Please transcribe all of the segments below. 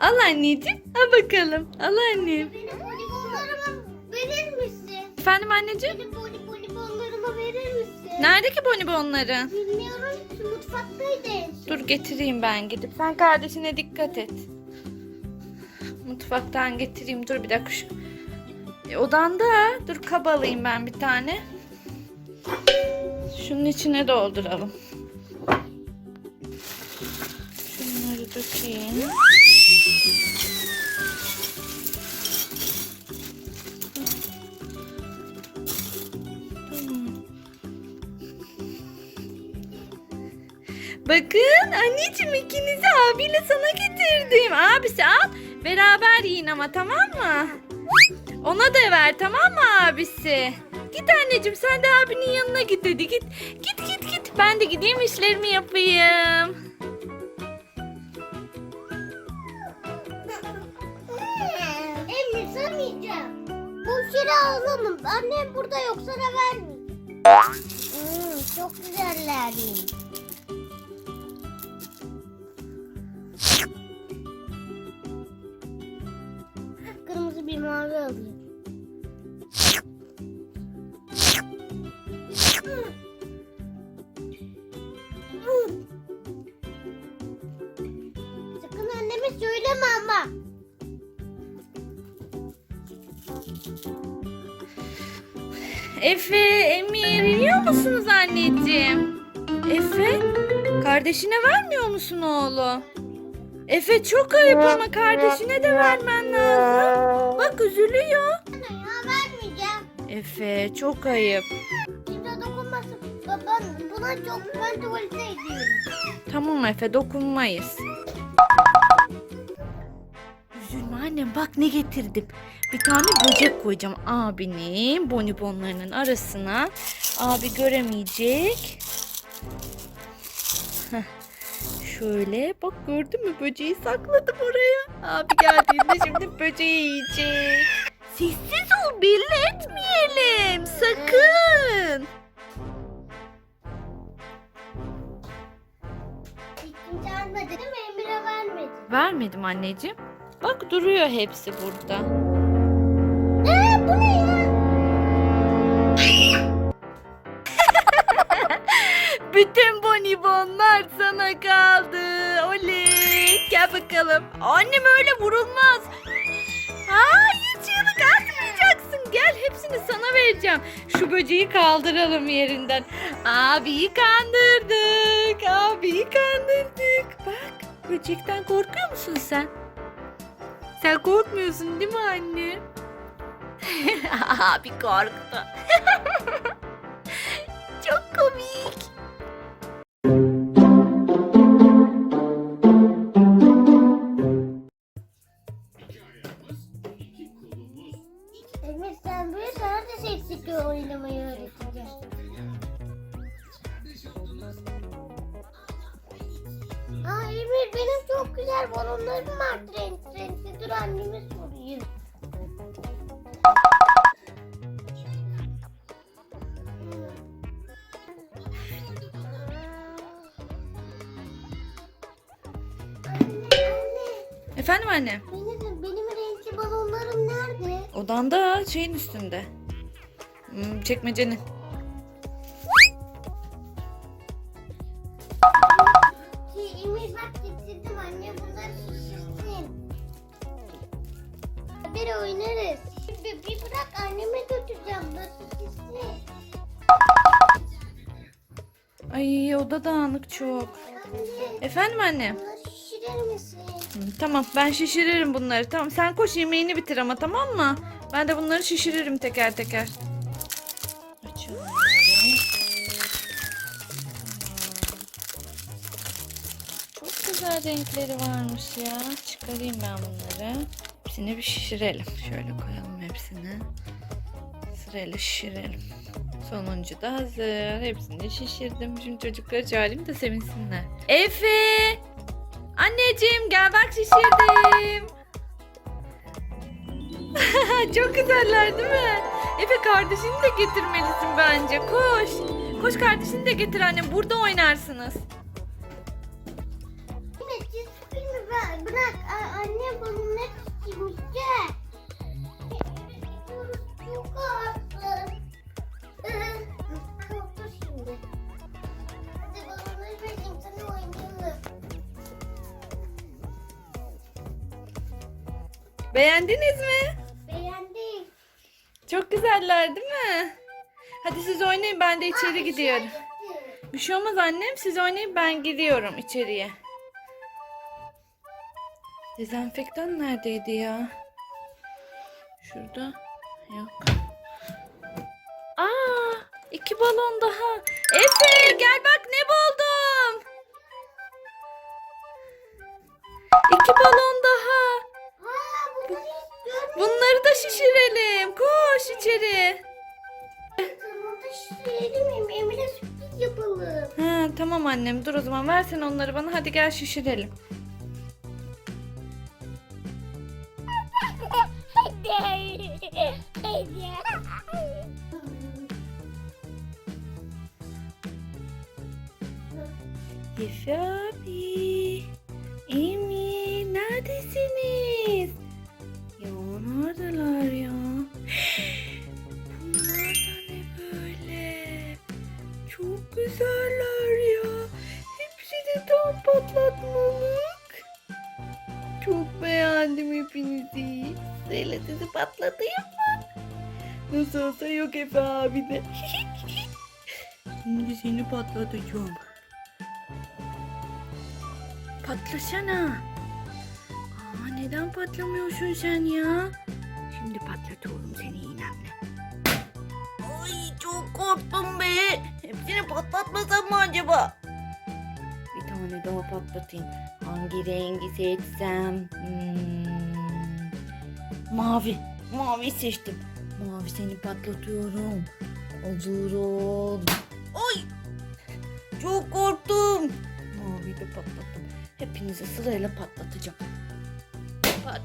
Al anneciğim. Al bakalım. Al annem. Benim bonibonlarımı verir misin? Efendim anneciğim? Benim boni bonibonlarımı verir misin? Nerede ki bonibonları? Bilmiyorum ki mutfaktaydı en son. Dur getireyim ben gidip. Sen kardeşine dikkat et. Mutfaktan getireyim. Dur bir dakika. Şu... E, odanda. Dur alayım ben bir tane. Şunun içine dolduralım. Şunları dökeyim. Bakın anneciğim ikinizi abiyle sana getirdim. Abisi al. Beraber yiyin ama tamam mı? Ona da ver tamam mı abisi? Git anneciğim sen de abinin yanına git hadi git. Git git git. Ben de gideyim işlerimi yapayım. Bu şire alalım. Annem burada yok sana vermeyeyim. Hmm, çok güzellermiş. Efe, Emir yiyor musunuz anneciğim? Efe, kardeşine vermiyor musun oğlum? Efe çok ayıp ama kardeşine de vermen lazım. Bak üzülüyor. Anne ya vermeyeceğim. Efe çok ayıp. Kimse dokunmasın. Baba buna çok ben tuvalete gidiyorum. Tamam Efe dokunmayız. Annem bak ne getirdim. Bir tane böcek koyacağım abinin bonibonlarının arasına. Abi göremeyecek. Heh. Şöyle bak gördün mü böceği sakladım oraya. Abi geldiğinde şimdi böceği yiyecek. Sessiz ol belli etmeyelim sakın. Kimse almadı değil mi? Emir'e vermedi. Vermedim anneciğim. Bak duruyor hepsi burada. Eee bu ne ya? Bütün bonibonlar sana kaldı. Oley. Gel bakalım. Annem öyle vurulmaz. Hayır çığlık atmayacaksın. Gel hepsini sana vereceğim. Şu böceği kaldıralım yerinden. Abiyi kandırdık. Abiyi kandırdık. Bak böcekten korkuyor musun sen? Sen korkmuyorsun değil mi anne? Abi korktu. Çok komik. Emir sen böyle sana da sekslikle oynamayı öğreteceğim. Aa Emir benim çok güzel balonlarım var. Renkli dur anneme sorayım. Efendim anne? benim, benim renkli balonlarım nerede? Odanda şeyin üstünde. Hmm, çekmecenin. Şey, Emir bak getirdim anne bunları şişirsin. Bir oynarız. Bir, bir bırak anneme götüreceğim. Nasıl şişsin? Ay oda dağınık çok. Anne Efendim anne? bunları şişirir misin? Hmm, tamam ben şişiririm bunları. Tamam sen koş yemeğini bitir ama tamam mı? Ben de bunları şişiririm teker teker. Çok güzel renkleri varmış ya. Çıkarayım ben bunları. Hepsini bir şişirelim. Şöyle koyalım hepsini. Sırayla şişirelim. Sonuncu da hazır. Hepsini şişirdim. Şimdi çocukları çağırayım da sevinsinler. Efe! Anneciğim gel bak şişirdim. Çok güzeller değil mi? Efe kardeşini de getirmelisin bence. Koş. Koş kardeşini de getir annem. Burada oynarsınız. Şimşek. Beğendiniz mi? Beğendik. Çok güzeller değil mi? Hadi siz oynayın ben de içeri Aa, şey gidiyorum. Bir şey olmaz annem siz oynayın ben gidiyorum içeriye. Dezenfektan neredeydi ya? Şurada. Yok. Aa, iki balon daha. Efe gel bak ne buldum. İki balon daha. Ha, bunları da şişirelim. Koş içeri. Burada şişirelim. Emine sürpriz yapalım. Ha, tamam annem dur o zaman versen onları bana hadi gel şişirelim. Efe abi, Emi neredesiniz? Ya neredeler ya? Bunlar da ne böyle? Çok güzeller ya. Hepsi de tam patlatmalık. Çok beğendim hepinizi. Söyle sizi patlatayım mı? Nasıl olsa yok Efe abi de. Şimdi seni patlatacağım. Patlasana. Aa, neden patlamıyorsun sen ya? Şimdi patlatıyorum seni iğnemle. Ay çok korktum be. Hepsini patlatmasam mı acaba? Bir tane daha patlatayım. Hangi rengi seçsem? Hmm, Mavi. Mavi seçtim. Mavi seni patlatıyorum. Hazır ol. Ay! Çok korktum. Mavi de patlattım. Hepinizi sırayla patlatacağım. Pat.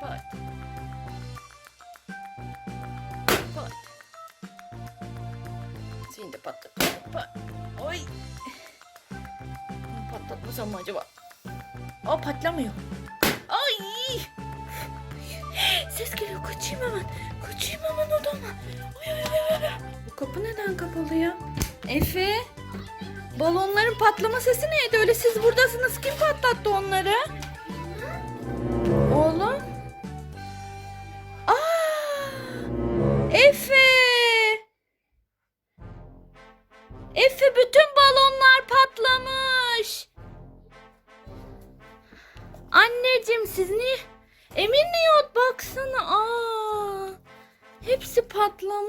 Pat. Pat. Seni de patlatıyorum. Pat. Oy. Patlatmasam mı acaba? Aa patlamıyor. Ses geliyor kaçayım hemen. Kaçayım hemen odama. Ay ay ay ay. Bu kapı neden kapalı ya? Efe. Balonların patlama sesi neydi? Öyle siz buradasınız. Kim patlattı onları? Oğlum. Aa! Efe.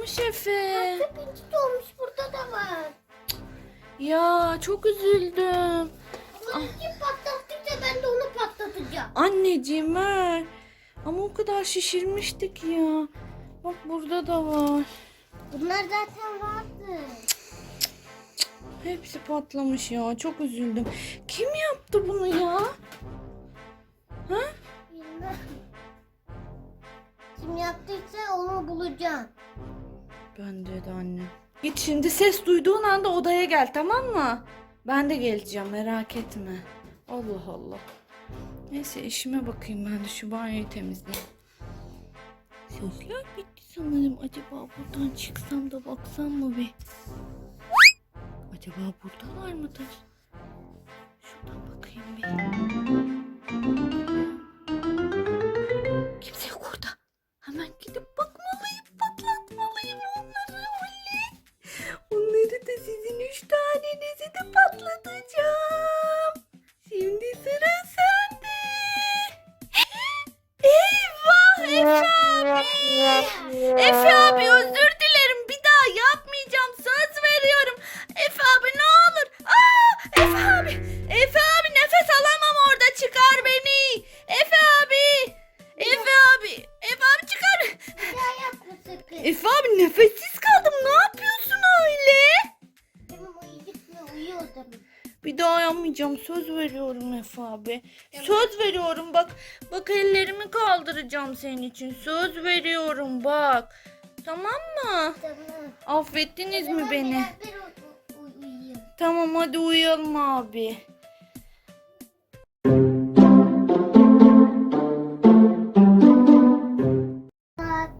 Patlamış Efe. Pinçik olmuş burada da var. Ya çok üzüldüm. Bunu kim patlattıysa ben de onu patlatacağım. Anneciğim ver. Ama o kadar şişirmiştik ya. Bak burada da var. Bunlar zaten vardı. Hepsi patlamış ya. Çok üzüldüm. Kim yaptı bunu ya? Ha? Bilmem. Kim yaptıysa onu bulacağım. Bence de anne. Git şimdi ses duyduğun anda odaya gel tamam mı? Ben de geleceğim merak etme. Allah Allah. Neyse işime bakayım ben de şu banyoyu temizleyeyim. Sesler bitti sanırım. Acaba buradan çıksam da baksam mı bir? Acaba buradalar mıdır? Şuradan bakayım bir. Efe abi özür dilerim. Bir daha yapmayacağım. Söz veriyorum. Efe abi ne olur. Aa, Efe abi. Efe abi nefes alamam orada. Çıkar beni. Efe abi. Efe abi. Efe abi çıkar. Bir daha yapma sakın. Efe abi nefessiz kaldım. Ne yapıyorsun öyle? Benim uyuduk mu uyuyor o zaman. Bir daha yapmayacağım. Söz veriyorum Efe abi. Söz veriyorum bak. Bak ellerimi kaldıracağım senin için. Söz veriyorum bak. Tamam mı? Tamam. Affettiniz mi beni? uyuyayım. Tamam hadi uyuyalım abi.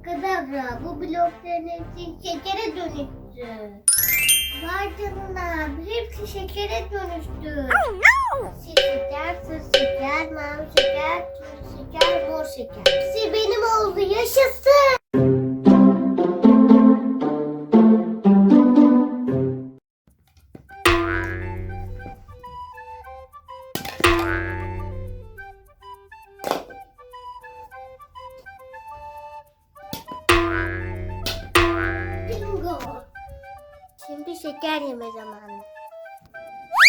Kadabra bu blokların hepsi şekere dönüştü. Vay canına hepsi şekere dönüştü. Sil şeker, sız şeker, mavi şeker, tuz şeker. Hepsi benim oldu. Yaşasın. Şeker yeme zamanı.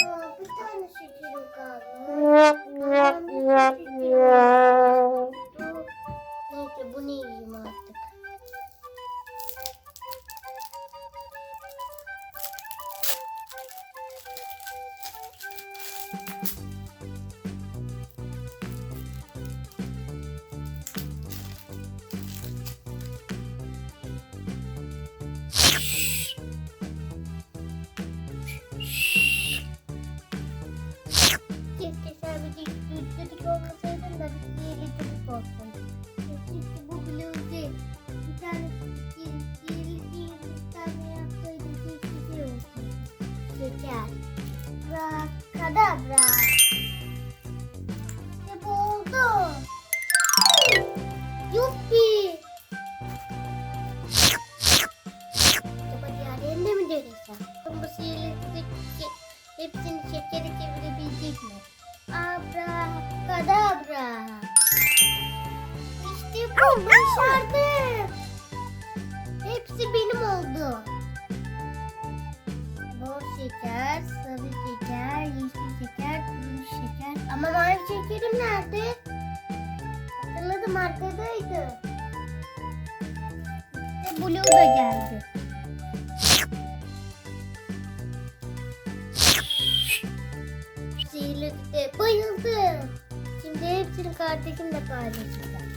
Aa, bir tane şekerim kaldı. Neyse bunu yiyeyim artık. Keşke hepsini şekere çevirebilecek mi? Abrakadabra. İşte bu başardım. Hepsi benim oldu. Mor şeker, sarı şeker, yeşil şeker, turuncu şeker. Ama mavi şekerim nerede? Hatırladım arkadaydı. İşte Blue da geldi. Bayıldım. Şimdi hepsini kardeşimle paylaşacağım.